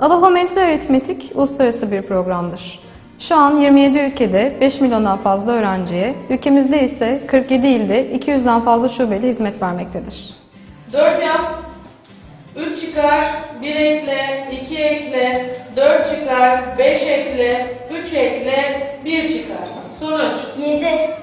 Mental Aritmetik uluslararası bir programdır. Şu an 27 ülkede 5 milyondan fazla öğrenciye, ülkemizde ise 47 ilde 200'den fazla şubeyle hizmet vermektedir. 4 yap. 3 çıkar, 1 ekle, 2 ekle, 4 çıkar, 5 ekle, 3 ekle, 1 çıkar. Sonuç 7.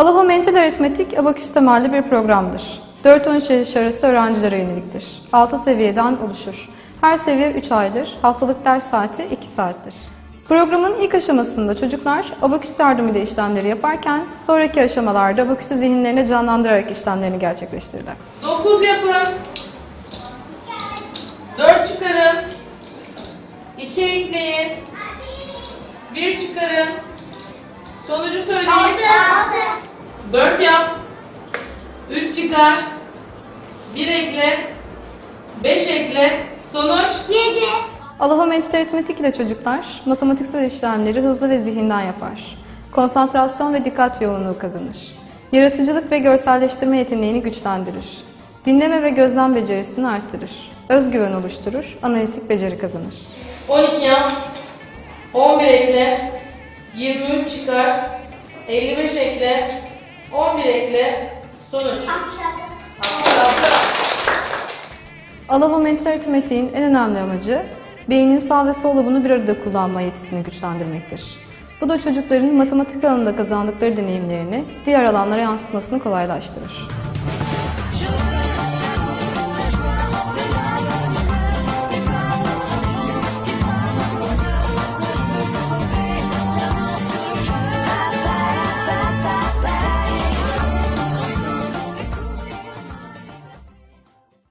Aloha Mental Aritmetik abaküs temelli bir programdır. 4-13 yaş arası öğrencilere yöneliktir. 6 seviyeden oluşur. Her seviye 3 aydır. Haftalık ders saati 2 saattir. Programın ilk aşamasında çocuklar abaküs yardımıyla işlemleri yaparken sonraki aşamalarda abaküsü zihinlerine canlandırarak işlemlerini gerçekleştirirler. 9 yapın. 4 çıkarın. 2 ekleyin. 1 çıkarın. Sonucu söyleyin. 6. 4 yap. 3 çıkar. 1 ekle. 5 ekle. Sonuç 7. Aloha Mental Aritmetik ile çocuklar matematiksel işlemleri hızlı ve zihinden yapar. Konsantrasyon ve dikkat yoğunluğu kazanır. Yaratıcılık ve görselleştirme yeteneğini güçlendirir. Dinleme ve gözlem becerisini arttırır. Özgüven oluşturur, analitik beceri kazanır. 12 yap. 11 ekle. 23 çıkar. 55 ekle. 11 ekle. Sonuç. 66. Aloha Mental Aritmetik'in en önemli amacı beynin sağ ve sol lobunu bir arada kullanma yetisini güçlendirmektir. Bu da çocukların matematik alanında kazandıkları deneyimlerini diğer alanlara yansıtmasını kolaylaştırır.